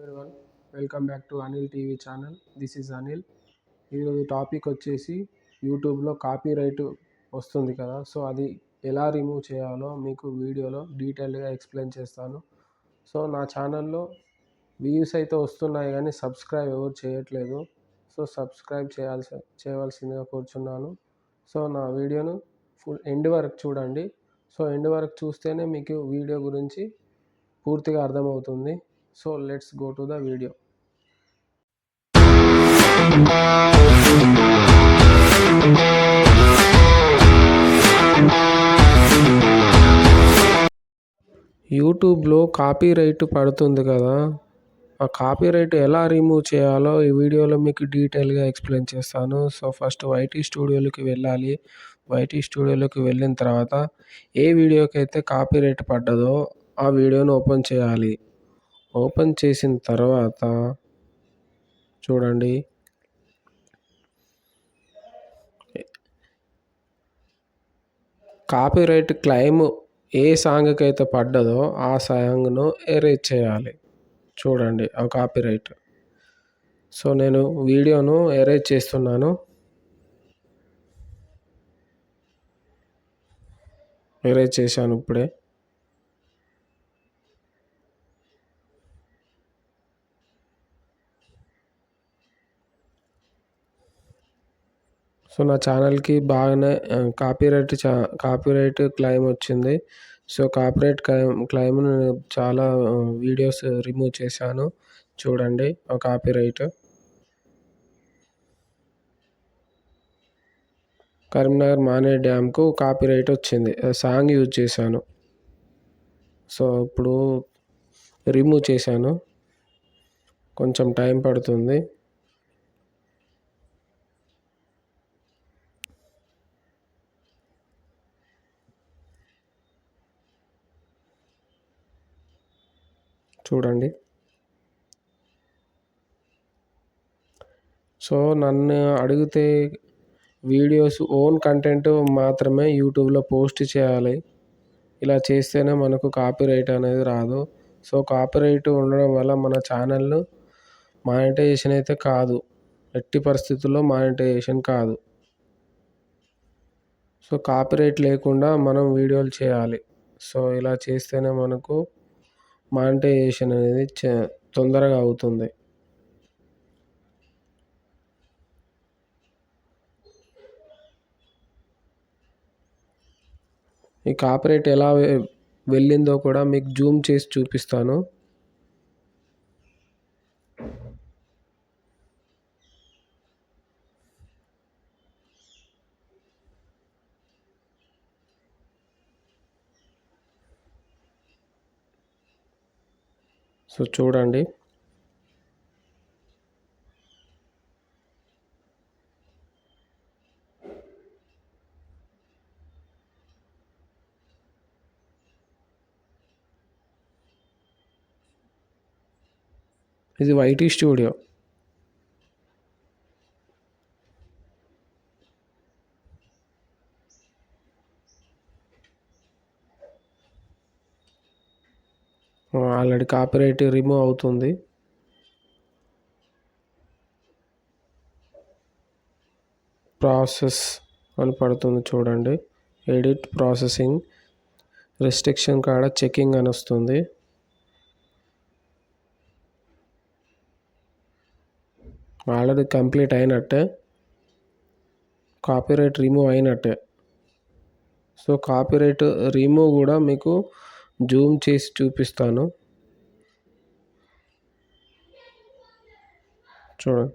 Everyone welcome back to Anil TV channel this is Anil ఈరోజు topic వచ్చేసి యూట్యూబ్లో copy right వస్తుంది కదా. సో అది ఎలా రిమూవ్ చేయాలో మీకు వీడియోలో డీటెయిల్గా ఎక్స్ప్లెయిన్ చేస్తాను. సో నా ఛానల్లో వ్యూస్ అయితే వస్తున్నాయి కానీ సబ్స్క్రైబ్ ఎవరు చేయట్లేదు. సో సబ్స్క్రైబ్ చేయాల్సి చేయవలసిందిగా కోరుచున్నాను. సో నా వీడియోను ఫుల్ ఎండ్ వరకు చూడండి. సో ఎండ్ వరకు చూస్తేనే మీకు వీడియో గురించి పూర్తిగా అర్థమవుతుంది. So let's go to the video యూట్యూబ్లో కాపీ రైట్ పడుతుంది కదా. ఆ కాపీ రైట్ ఎలా రిమూవ్ చేయాలో ఈ వీడియోలో మీకు డీటెయిల్గా ఎక్స్ప్లెయిన్ చేస్తాను. సో ఫస్ట్ వైటీ స్టూడియోలోకి వెళ్ళాలి. వైటీ స్టూడియోలోకి వెళ్ళిన తర్వాత ఏ వీడియోకి అయితే కాపీ రైట్ పడ్డదో ఆ వీడియోను ఓపెన్ చేయాలి. ఓపెన్ చేసిన తర్వాత చూడండి. కాపీరైట్ క్లెయిమ్ ఏ సాంగ్కి అయితే పడ్డదో ఆ సాంగ్ను ఎరేజ్ చేయాలి. చూడండి ఆ కాపీరైట్. సో నేను వీడియోను ఎరేజ్ చేస్తున్నాను. ఎరేజ్ చేశాను ఇప్పుడే. సో నా ఛానల్కి బాగానే కాపీరైట్ చా కాపీరైట్ క్లెయిమ్ వచ్చింది. సో కాపీరైట్ క్లెయిమ్ క్లైమ్ నేను చాలా వీడియోస్ రిమూవ్ చేశాను. చూడండి కాపీరైట్. కరీంనగర్ మానే డ్యామ్కు కాపీరైట్ వచ్చింది. సాంగ్ యూజ్ చేశాను. సో ఇప్పుడు రిమూవ్ చేశాను. కొంచెం టైం పడుతుంది. చూడండి. సో నన్ను అడిగితే వీడియోస్ ఓన్ కంటెంట్ మాత్రమే యూట్యూబ్లో పోస్ట్ చేయాలి. ఇలా చేస్తేనే మనకు కాపీరైట్ అనేది రాదు. సో కాపీరైట్ ఉండడం వల్ల మన ఛానల్ మానిటైజేషన్ అయితే కాదు. ఎట్టి పరిస్థితుల్లో మానిటైజేషన్ కాదు. సో కాపీరైట్ లేకుండా మనం వీడియోలు చేయాలి. సో ఇలా చేస్తేనే మనకు మానిటైజేషన్ అనేది తొందరగా అవుతుంది. ఈ కాపరేట్ ఎలా వెళ్ళిందో కూడా మీకు జూమ్ చేసి చూపిస్తాను. సో చూడండి ఇది YT studio already copyright remove అవుతుంది. ప్రాసెస్ అని పడుతుంది చూడండి. ఎడిట్ ప్రాసెసింగ్ రెస్ట్రిక్షన్ కాడ చెకింగ్ అని వస్తుంది. ఆల్రెడీ కంప్లీట్ అయినట్టే. కాపీరైట్ రిమూవ్ అయినట్టే. సో కాపీరైట్ రిమూవ్ కూడా మీకు జూమ్ చేసి చూపిస్తాను. చూడండి.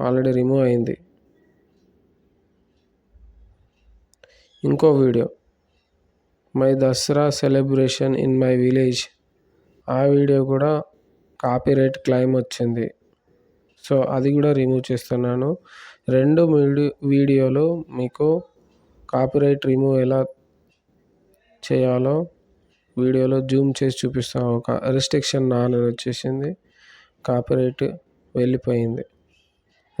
ఆల్రెడీ రిమూవ్ అయింది. ఇంకో video. My Dasara celebration in my village. ఆ వీడియో కూడా కాపీరైట్ క్లైమ్ వచ్చింది. సో అది కూడా రిమూవ్ చేస్తున్నాను. రెండు వీడియోలు మీకు కాపీరైట్ రిమూవ్ ఎలా చేయాలో వీడియోలో జూమ్ చేసి చూపిస్తాను. ఒక రిస్ట్రిక్షన్ నాన్ అని వచ్చేసింది. కాపీరైట్ వెళ్ళిపోయింది.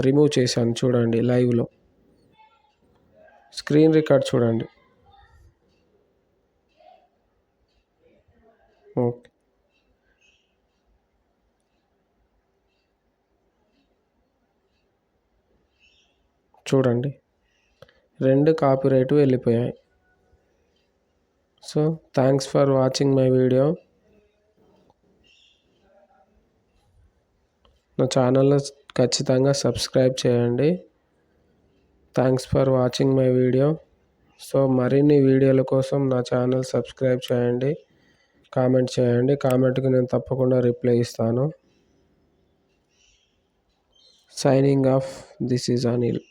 రిమూవ్ చేశాను చూడండి లైవ్లో. స్క్రీన్ రికార్డ్ చూడండి. ఓకే. చూడండి. రెండు కాపీరైట్ వెళ్ళిపోయాయి. So thanks for watching my video నా ఛానల్లో ఖచ్చితంగా సబ్స్క్రైబ్ చేయండి. Thanks for watching my video so మరిన్ని వీడియోల కోసం నా ఛానల్ సబ్స్క్రైబ్ చేయండి. కామెంట్ చేయండి. కామెంట్కి నేను తప్పకుండా రిప్లై ఇస్తాను. Signing off this is Anil